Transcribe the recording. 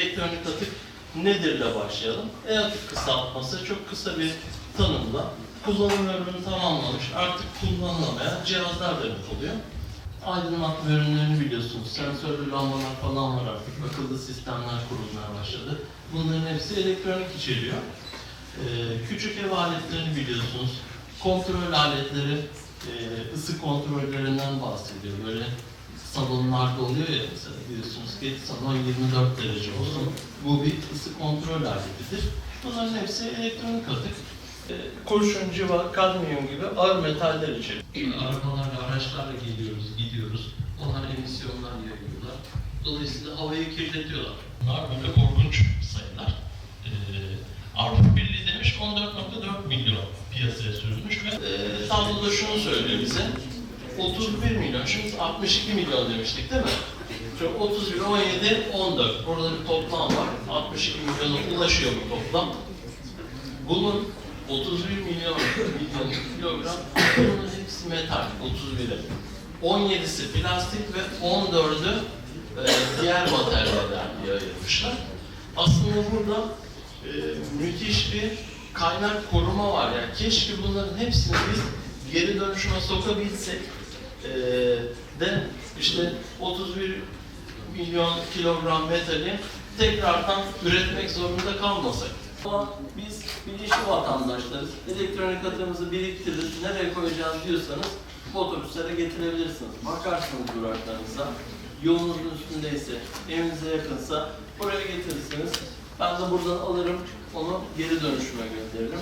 elektronik atık nedirle başlayalım. E-atık kısaltması çok kısa bir tanımla kullanım ömrünü tamamlamış, artık kullanılamayan cihazlar demek oluyor. Aydınlatma ürünlerini biliyorsunuz. Sensörlü lambalar falan var artık. Akıllı sistemler kurulmaya başladı. Bunların hepsi elektronik içeriyor. Ee, küçük ev aletlerini biliyorsunuz. Kontrol aletleri, e, ısı kontrollerinden bahsediyor. Böyle salonlarda oluyor ya mesela biliyorsunuz ki salon 24 derece olsun. Bu bir ısı kontrol aletidir. Bunların hepsi elektronik atık. Ee, kurşun, civa, kadmiyum gibi ağır metaller içeriyor. Arabalarla, araçlarla geliyoruz, gidiyoruz. Onlar emisyonlar yayıyorlar. Dolayısıyla havayı kirletiyorlar. Bunlar böyle korkunç sayılar. Ee, Avrupa Birliği demiş 14.4 milyon piyasaya sürülmüş ve e, tabloda şunu söylüyor bize. 31 milyon, şimdi 62 milyon demiştik değil mi? Çünkü 31, 17, 14. Burada bir toplam var. 62 milyona ulaşıyor bu toplam. Bunun 31 milyon, milyon kilogram, bunun hepsi metal, 31'i. 17'si plastik ve 14'ü e, diğer materyaller diye ayırmışlar. Aslında burada e, müthiş bir kaynak koruma var. Yani keşke bunların hepsini biz geri dönüşüme sokabilsek e, de işte 31 milyon kilogram metali tekrardan üretmek zorunda kalmasak. Ama biz bilinçli vatandaşlarız. Elektronik atığımızı biriktiririz. Nereye koyacağız diyorsanız otobüslere getirebilirsiniz. Bakarsınız duraklarınıza. Yolunuzun üstündeyse, evinize yakınsa buraya getirirsiniz. Ben de buradan alırım, onu geri dönüşüme gönderirim.